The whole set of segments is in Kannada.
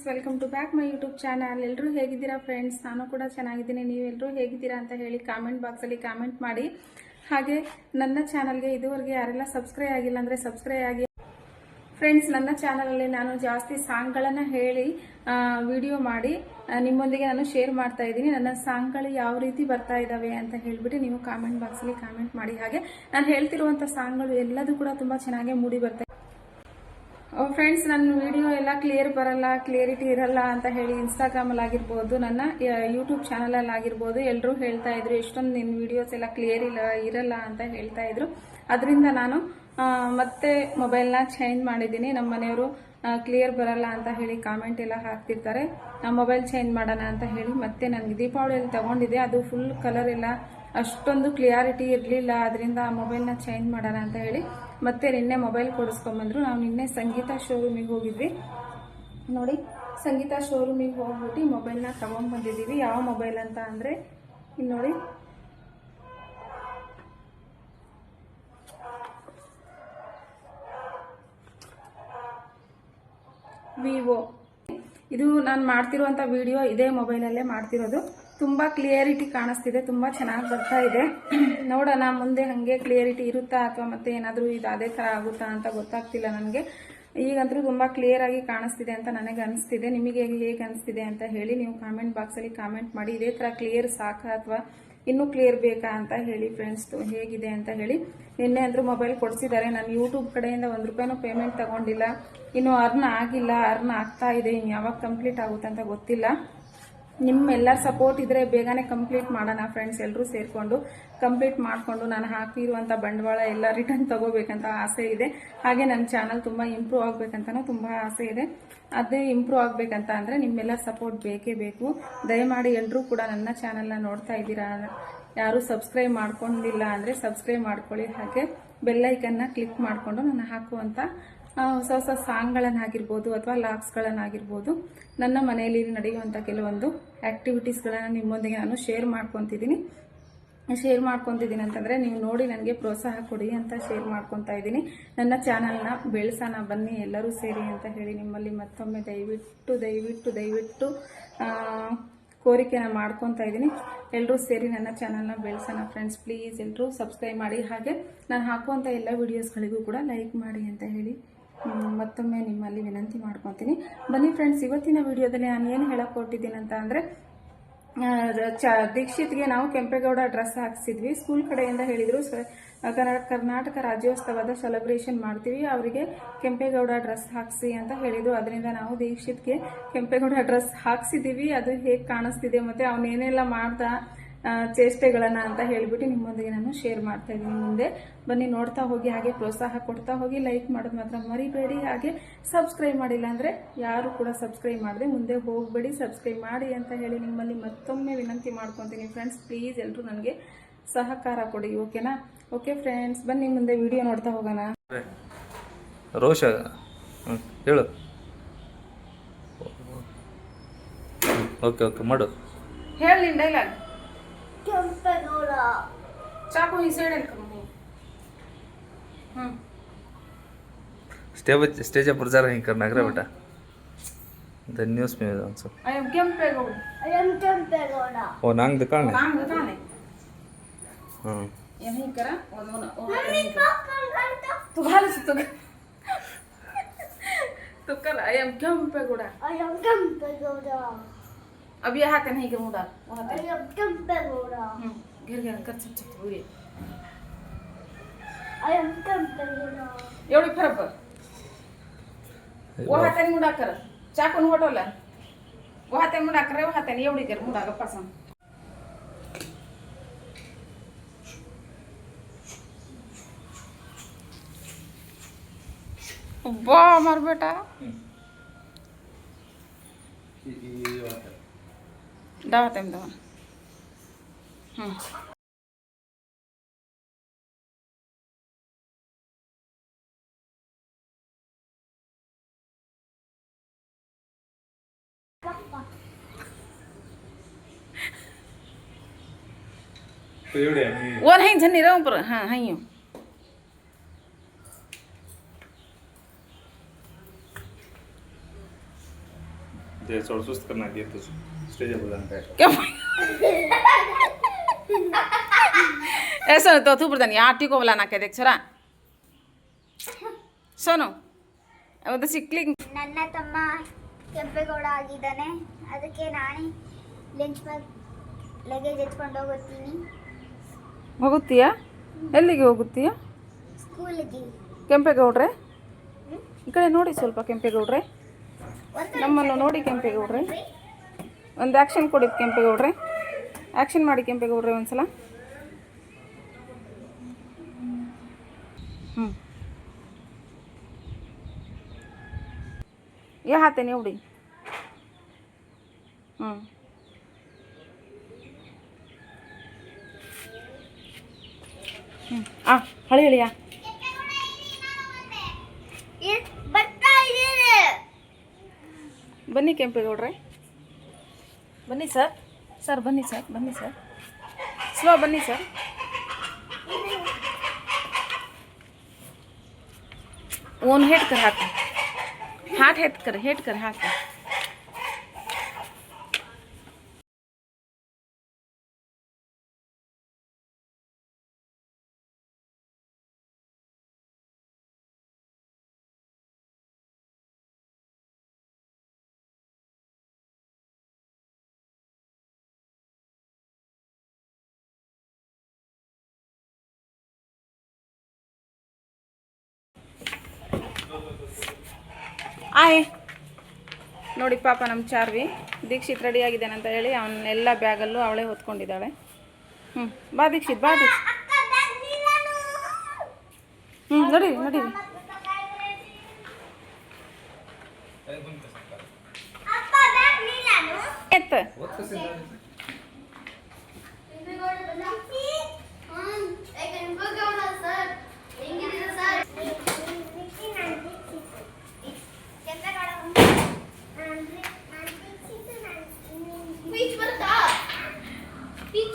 Friends welcome to back my YouTube channel ಎಲ್ಲರೂ ಹೇಗಿದ್ದೀರಾ ಫ್ರೆಂಡ್ಸ್ ನಾನು ಕೂಡ ಚೆನ್ನಾಗಿದ್ದೀನಿ. ನೀವೆಲ್ಲರೂ ಹೇಗಿದ್ದೀರಾ ಅಂತ ಹೇಳಿ ಕಾಮೆಂಟ್ ಬಾಕ್ಸಲ್ಲಿ ಕಾಮೆಂಟ್ ಮಾಡಿ. ಹಾಗೆ ನನ್ನ ಚಾನಲ್ಗೆ ಇದುವರೆಗೆ ಯಾರೆಲ್ಲ ಸಬ್ಸ್ಕ್ರೈಬ್ ಆಗಿಲ್ಲ ಅಂದರೆ ಸಬ್ಸ್ಕ್ರೈಬ್ ಆಗಿ ಫ್ರೆಂಡ್ಸ್ ನನ್ನ ಚಾನಲಲ್ಲಿ ನಾನು ಜಾಸ್ತಿ ಸಾಂಗ್ಗಳನ್ನು ಹೇಳಿ ವಿಡಿಯೋ ಮಾಡಿ ನಿಮ್ಮೊಂದಿಗೆ ನಾನು ಶೇರ್ ಮಾಡ್ತಾ ಇದ್ದೀನಿ. ನನ್ನ ಸಾಂಗ್ಗಳು ಯಾವ ರೀತಿ ಬರ್ತಾ ಇದ್ದಾವೆ ಅಂತ ಹೇಳಿಬಿಟ್ಟು ನೀವು ಕಾಮೆಂಟ್ ಬಾಕ್ಸಲ್ಲಿ ಕಾಮೆಂಟ್ ಮಾಡಿ. ಹಾಗೆ ನಾನು ಹೇಳ್ತಿರುವಂಥ ಸಾಂಗ್ಗಳು ಎಲ್ಲದೂ ಕೂಡ ತುಂಬ ಚೆನ್ನಾಗೇ ಮೂಡಿ ಬರ್ತಾ ಫ್ರೆಂಡ್ಸ್ ನನ್ನ ವಿಡಿಯೋ ಎಲ್ಲ ಕ್ಲಿಯರ್ ಬರಲ್ಲ ಕ್ಲಿಯರಿಟಿ ಇರಲ್ಲ ಅಂತ ಹೇಳಿ ಇನ್ಸ್ಟಾಗ್ರಾಮಲ್ಲಿ ಆಗಿರ್ಬೋದು, ನನ್ನ ಯೂಟ್ಯೂಬ್ ಚಾನಲಲ್ಲಿ ಆಗಿರ್ಬೋದು ಎಲ್ಲರೂ ಹೇಳ್ತಾ ಇದ್ರು, ಎಷ್ಟೊಂದು ನಿನ್ನ ವಿಡಿಯೋಸ್ ಎಲ್ಲ ಕ್ಲಿಯರ್ ಇಲ್ಲ, ಇರಲ್ಲ ಅಂತ ಹೇಳ್ತಾ ಇದ್ರು. ಅದರಿಂದ ನಾನು ಮತ್ತೆ ಮೊಬೈಲ್ನ ಚೇಂಜ್ ಮಾಡಿದ್ದೀನಿ. ನಮ್ಮ ಮನೆಯವರು ಕ್ಲಿಯರ್ ಬರಲ್ಲ ಅಂತ ಹೇಳಿ ಕಾಮೆಂಟ್ ಎಲ್ಲ ಹಾಕ್ತಿರ್ತಾರೆ. ನಾ ಮೊಬೈಲ್ ಚೇಂಜ್ ಮಾಡೋಣ ಅಂತ ಹೇಳಿ ಮತ್ತೆ ನನಗೆ ದೀಪಾವಳಿಯಲ್ಲಿ ತಗೊಂಡಿದ್ದೆ. ಅದು ಫುಲ್ ಕಲರ್ ಎಲ್ಲ ಅಷ್ಟೊಂದು ಕ್ಲಿಯಾರಿಟಿ ಇರಲಿಲ್ಲ. ಅದರಿಂದ ಆ ಮೊಬೈಲ್ನ ಚೇಂಜ್ ಮಾಡೋಣ ಅಂತ ಹೇಳಿ ಮತ್ತೆ ನಿನ್ನೆ ಮೊಬೈಲ್ ಕೊಡಿಸ್ಕೊಂಬಂದ್ರು ನಾವು ನಿನ್ನೆ ಸಂಗೀತ ಶೋರೂಮಿಗೆ ಹೋಗಿದ್ವಿ. ನೋಡಿ, ಸಂಗೀತ ಶೋರೂಮಿಗೆ ಹೋಗ್ಬಿಟ್ಟು ಮೊಬೈಲ್ನ ತಗೊಂಡ್ಬಂದಿದ್ದೀವಿ ಯಾವ ಮೊಬೈಲ್ ಅಂತ ಅಂದರೆ ಇಲ್ಲಿ ನೋಡಿ. ವಿವೋ ಇದು ನಾನು ಮಾಡ್ತಿರುವಂಥ ವಿಡಿಯೋ ಇದೇ ಮೊಬೈಲಲ್ಲೇ ಮಾಡ್ತಿರೋದು. ತುಂಬ ಕ್ಲಿಯರಿಟಿ ಕಾಣಿಸ್ತಿದೆ, ತುಂಬ ಚೆನ್ನಾಗಿ ಬರ್ತಾ ಇದೆ. ನೋಡೋಣ, ಮುಂದೆ ಹಾಗೆ ಕ್ಲಿಯರಿಟಿ ಇರುತ್ತಾ ಅಥವಾ ಮತ್ತೆ ಏನಾದರೂ ಇದು ಅದೇ ಥರ ಆಗುತ್ತಾ ಅಂತ ಗೊತ್ತಾಗ್ತಿಲ್ಲ ನನಗೆ. ಈಗಂತೂ ತುಂಬ ಕ್ಲಿಯರ್ ಆಗಿ ಕಾಣಿಸ್ತಿದೆ ಅಂತ ನನಗೆ ಅನಿಸ್ತಿದೆ. ನಿಮಗೆ ಹೇಗೆ ಅನಿಸ್ತಿದೆ ಅಂತ ಹೇಳಿ ನೀವು ಕಾಮೆಂಟ್ ಬಾಕ್ಸಲ್ಲಿ ಕಾಮೆಂಟ್ ಮಾಡಿ. ಇದೇ ಥರ ಕ್ಲಿಯರ್ ಸಾಕಾ ಅಥವಾ ಇನ್ನೂ ಕ್ಲಿಯರ್ ಬೇಕಾ ಅಂತ ಹೇಳಿ ಫ್ರೆಂಡ್ಸ್ ಹೇಗಿದೆ ಅಂತ ಹೇಳಿ. ನಿನ್ನೆ ಅಂದರೂ ಮೊಬೈಲ್ ಕೊಡಿಸಿದ್ದಾರೆ. ನಾನು ಯೂಟ್ಯೂಬ್ ಕಡೆಯಿಂದ ಒಂದು ರೂಪಾಯಿನೂ ಪೇಮೆಂಟ್ ತಗೊಂಡಿಲ್ಲ. ಇನ್ನು ಅರ್ನ್ ಆಗಿಲ್ಲ, ಅರ್ನ್ ಆಗ್ತಾ ಇದೆ. ಇನ್ನು ಯಾವಾಗ ಕಂಪ್ಲೀಟ್ ಆಗುತ್ತೆ ಅಂತ ಗೊತ್ತಿಲ್ಲ. ನಿಮ್ಮೆಲ್ಲರ ಸಪೋರ್ಟ್ ಇದ್ರೆ ಬೇಗನೆ ಕಂಪ್ಲೀಟ್ ಮಾಡೋಣ ಫ್ರೆಂಡ್ಸ್ ಎಲ್ಲರೂ ಸೇರಿಕೊಂಡು ಕಂಪ್ಲೀಟ್ ಮಾಡಿಕೊಂಡು ನಾನು ಹಾಕಿರುವಂಥ ಬಂಡವಾಳ ಎಲ್ಲ ರಿಟರ್ನ್ ತಗೋಬೇಕಂತ ಆಸೆ ಇದೆ. ಹಾಗೆ ನನ್ನ ಚಾನಲ್ ತುಂಬ ಇಂಪ್ರೂವ್ ಆಗಬೇಕಂತನೂ ತುಂಬ ಆಸೆ ಇದೆ. ಅದೇ ಇಂಪ್ರೂವ್ ಆಗಬೇಕಂತ ಅಂದರೆ ನಿಮ್ಮೆಲ್ಲರ ಸಪೋರ್ಟ್ ಬೇಕೇ ಬೇಕು. ದಯಮಾಡಿ ಎಲ್ಲರೂ ಕೂಡ ನನ್ನ ಚಾನಲ್ನ ನೋಡ್ತಾ ಇದ್ದೀರಾ? ಯಾರು ಸಬ್ಸ್ಕ್ರೈಬ್ ಮಾಡ್ಕೊಂಡಿಲ್ಲ ಅಂದರೆ ಸಬ್ಸ್ಕ್ರೈಬ್ ಮಾಡ್ಕೊಳ್ಳಿ. ಹಾಗೆ ಬೆಲ್ಲೈಕನ್ನ ಕ್ಲಿಕ್ ಮಾಡಿಕೊಂಡು ನಾನು ಹಾಕುವಂಥ ಹೊಸ ಹೊಸ ಸಾಂಗ್ಗಳನ್ನಾಗಿರ್ಬೋದು ಅಥವಾ ಲಾಕ್ಸ್ಗಳನ್ನಾಗಿರ್ಬೋದು ನನ್ನ ಮನೆಯಲ್ಲಿ ನಡೆಯುವಂಥ ಕೆಲವೊಂದು ಆ್ಯಕ್ಟಿವಿಟೀಸ್ಗಳನ್ನು ನಿಮ್ಮೊಂದಿಗೆ ನಾನು ಶೇರ್ ಮಾಡ್ಕೊತಿದ್ದೀನಿ. ಶೇರ್ ಮಾಡ್ಕೊತಿದ್ದೀನಿ ಅಂತಂದರೆ ನೀವು ನೋಡಿ ನನಗೆ ಪ್ರೋತ್ಸಾಹ ಕೊಡಿ ಅಂತ ಶೇರ್ ಮಾಡ್ಕೊತಾ ಇದ್ದೀನಿ. ನನ್ನ ಚಾನಲ್ನ ಬೆಳೆಸೋಣ ಬನ್ನಿ, ಎಲ್ಲರೂ ಸೇರಿ ಅಂತ ಹೇಳಿ ನಿಮ್ಮಲ್ಲಿ ಮತ್ತೊಮ್ಮೆ ದಯವಿಟ್ಟು ದಯವಿಟ್ಟು ದಯವಿಟ್ಟು ಕೋರಿಕೆನ ಮಾಡ್ಕೊತಾ ಇದ್ದೀನಿ. ಎಲ್ಲರೂ ಸೇರಿ ನನ್ನ ಚಾನಲ್ನ ಬೆಳೆಸೋಣ ಫ್ರೆಂಡ್ಸ್, ಪ್ಲೀಸ್ ಎಲ್ಲರೂ ಸಬ್ಸ್ಕ್ರೈಬ್ ಮಾಡಿ. ಹಾಗೆ ನಾನು ಹಾಕುವಂಥ ಎಲ್ಲ ವೀಡಿಯೋಸ್ಗಳಿಗೂ ಕೂಡ ಲೈಕ್ ಮಾಡಿ ಅಂತ ಹೇಳಿ ಮತ್ತೊಮ್ಮೆ ನಿಮ್ಮಲ್ಲಿ ವಿನಂತಿ ಮಾಡ್ಕೊತೀನಿ. ಬನ್ನಿ ಫ್ರೆಂಡ್ಸ್ ಇವತ್ತಿನ ವಿಡಿಯೋದಲ್ಲಿ ನಾನು ಏನು ಹೇಳಕ್ಕೆ ಹೊರಟಿದ್ದೀನಿ ಅಂತ ಅಂದರೆ ಚ ದೀಕ್ಷಿತ್ಗೆ ನಾವು ಕೆಂಪೇಗೌಡ ಡ್ರೆಸ್ ಹಾಕ್ಸಿದ್ವಿ. ಸ್ಕೂಲ್ ಕಡೆಯಿಂದ ಹೇಳಿದರು ಕರ್ನಾಟಕ ರಾಜ್ಯೋತ್ಸವದ ಸೆಲೆಬ್ರೇಷನ್ ಮಾಡ್ತೀವಿ. ಅವರಿಗೆ ಕೆಂಪೇಗೌಡ ಡ್ರೆಸ್ ಹಾಕ್ಸಿ ಅಂತ ಹೇಳಿದರು. ಅದರಿಂದ ನಾವು ದೀಕ್ಷಿತ್ಗೆ ಕೆಂಪೇಗೌಡ ಡ್ರೆಸ್ ಹಾಕ್ಸಿದ್ದೀವಿ. ಅದು ಹೇಗೆ ಕಾಣಿಸ್ತಿದೆ ಮತ್ತು ಅವನೇನೆಲ್ಲ ಮಾಡ್ದ ಆ, ಚೇಷ್ಟೆಗಳನ್ನ ಅಂತ ಹೇಳಿಬಿಟ್ಟು ನಿಮ್ಮೊಂದಿಗೆ ನಾನು ಶೇರ್ ಮಾಡ್ತಾ ಇದ್ದೀನಿ ಮುಂದೆ. ಬನ್ನಿ ನೋಡ್ತಾ ಹೋಗಿ ಹಾಗೆ ಪ್ರೋತ್ಸಾಹ ಕೊಡ್ತಾ ಹೋಗಿ ಲೈಕ್ ಮಾಡೋದು ಮಾತ್ರ ಮರಿಬೇಡಿ. ಹಾಗೆ ಸಬ್ಸ್ಕ್ರೈಬ್ ಮಾಡಿಲ್ಲ ಅಂದರೆ ಯಾರು ಕೂಡ ಸಬ್ಸ್ಕ್ರೈಬ್ ಮಾಡದೆ ಮುಂದೆ ಹೋಗಬೇಡಿ. ಸಬ್ಸ್ಕ್ರೈಬ್ ಮಾಡಿ ಅಂತ ಹೇಳಿ ನಿಮ್ಮಲ್ಲಿ ಮತ್ತೊಮ್ಮೆ ವಿನಂತಿ ಮಾಡ್ಕೊತೀನಿ ಫ್ರೆಂಡ್ಸ್ ಪ್ಲೀಸ್ ಎಲ್ಲರೂ ನನಗೆ ಸಹಕಾರ ಕೊಡಿ ಓಕೆನಾ ಓಕೆ ಫ್ರೆಂಡ್ಸ್ ಬನ್ನಿ ಮುಂದೆ ವಿಡಿಯೋ ನೋಡ್ತಾ ಹೋಗೋಣ. ರೋಷ ಹೇಳು. ಓಕೆ ಓಕೆ ಮಾಡು. ಹೇಳಿ ನಿನ್ ಡೈಲಾಗ್ ಚಾಕು ಈ ಸೈಡ್ ಹ್ಞೂ स्टेज स्टेज पर जा रहे हैं करना अगर बेटा द न्यूज़ में आंसर ಐ ಆಮ್ ಕೆಂಪೇಗೌಡ ओ नांग दुकान है नाम बताने हाँ यहीं करा और वो ना- वो यहीं करा। तू घाल से तू अब ये हाथ नहीं गेहूँ डाल वहाँ अब कम पे हो रहा। हम्म, घेर घेर कर छप छप हुए आई एम कम पे हो रहा। एवढी फरक कर वो हाताने मुडा कर। चाकून वटवला वो हाताने मुडा कर वो हाताने एवढी कर मुडा गप्पा सांग बा मार बेटा. हम्म. ডান হাতে আমি তখন হুম ওর হাই ঝানি রং পর হ্যাঁ হাইও ते सोड सुस्त करना ये तो स्टेज पर जाना है क्या ऐसा तो तू प्रधान यहाँ टी को बुलाना क्या देख छोरा सोनो ಅದು ಸಿಕ್ಲಿ ನನ್ನ ತಮ್ಮ ಕೆಂಪೇಗೌಡ ಆಗಿದ್ದಾನೆ ಅದಕ್ಕೆ ನಾನೇ ಲಂಚ್ ಬ್ಯಾಗ್ ಲಗೇಜ್ ಎತ್ಕೊಂಡು ಹೋಗುತ್ತೀನಿ ಹೋಗುತ್ತೀಯಾ ಎಲ್ಲಿಗೆ ಹೋಗುತ್ತೀಯಾ ಸ್ಕೂಲಿಗೆ ಕೆಂಪೇಗೌಡ್ರೆ ಈ ಕಡೆ ನೋಡಿ ಸ್ವಲ್ಪ ಕೆಂಪೇಗೌಡ್ರೆ ನಮ್ಮನ್ನು ನೋಡಿ ಕೆಂಪೇಗೌಡ್ರಿ. ಒಂದು ಆ್ಯಕ್ಷನ್ ಕೊಡಿ ಕೆಂಪೇಗೌಡ್ರಿ. ಆ್ಯಕ್ಷನ್ ಮಾಡಿ ಕೆಂಪೇಗೌಡ್ರಿ ಒಂದು ಸಲ ಹ್ಞೂ ಯಾ ಹಾತೇನೆ ಹುಡಿ ಹ್ಞೂ ಹ್ಞೂ ಆ, ಹಳಿ ಹಳಿಯಾ ಬರ್ತಾ ಇದ್ದೀರಿ ಬನ್ನಿ ಕೆಂಪೇಗೌಡ್ರೆ. ಬನ್ನಿ ಸರ್. ಸರ್ ಬನ್ನಿ ಸರ್ ಬನ್ನಿ ಸರ್. ಸ್ಲೋ ಬನ್ನಿ ಸರ್. ಓನ್ ಹೇಟ್ ಕರ್ ಹಾಕ. ಹಾಟ್ ಹೇಟ್ ಕರ್ ಹೇಟ್ ಕರ್ ಹಾಕ. ಆಯ್ ನೋಡಿ ಪಾಪ ನಮ್ಮ ಚಾರ್ವಿ ದೀಕ್ಷಿತ್ ರೆಡಿ ಆಗಿದ್ದಾನೆ ಅಂತ ಹೇಳಿ ಅವನ್ನೆಲ್ಲ ಬ್ಯಾಗಲ್ಲೂ ಅವಳೇ ಹೊತ್ಕೊಂಡಿದ್ದಾಳೆ. ಹ್ಞೂ ಬಾ ದೀಕ್ಷಿತ್ ಬಾ ದೀಕ್ಷಿತ್. ಹ್ಞೂ ನೋಡಿ ನೋಡಿ. ಎತ್ತ.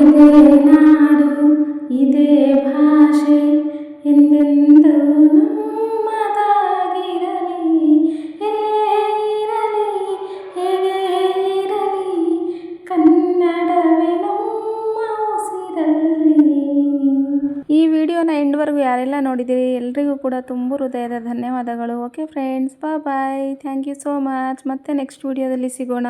ಇದೇ ನಾಡು ಇದೇ ಭಾಷೆ ಎಂದೆಂದೂ ನಮ್ಮದಾಗಿರಲಿ. ಎಲ್ಲೇ ಇರಲಿ? ಹೇಗೆ ಇರಲಿ? ಕನ್ನಡವೇ ನಮ್ಮ ಉಸಿರಲಿ ಈ ವಿಡಿಯೋನ ಎಂಡ್ವರೆಗೂ ಯಾರೆಲ್ಲ ನೋಡಿದ್ದೀರಿ, ಎಲ್ರಿಗೂ ಕೂಡ ತುಂಬ ಹೃದಯದ ಧನ್ಯವಾದಗಳು. Okay friends bye bye thank you so much ಮತ್ತೆ ನೆಕ್ಸ್ಟ್ ವಿಡಿಯೋದಲ್ಲಿ ಸಿಗೋಣ.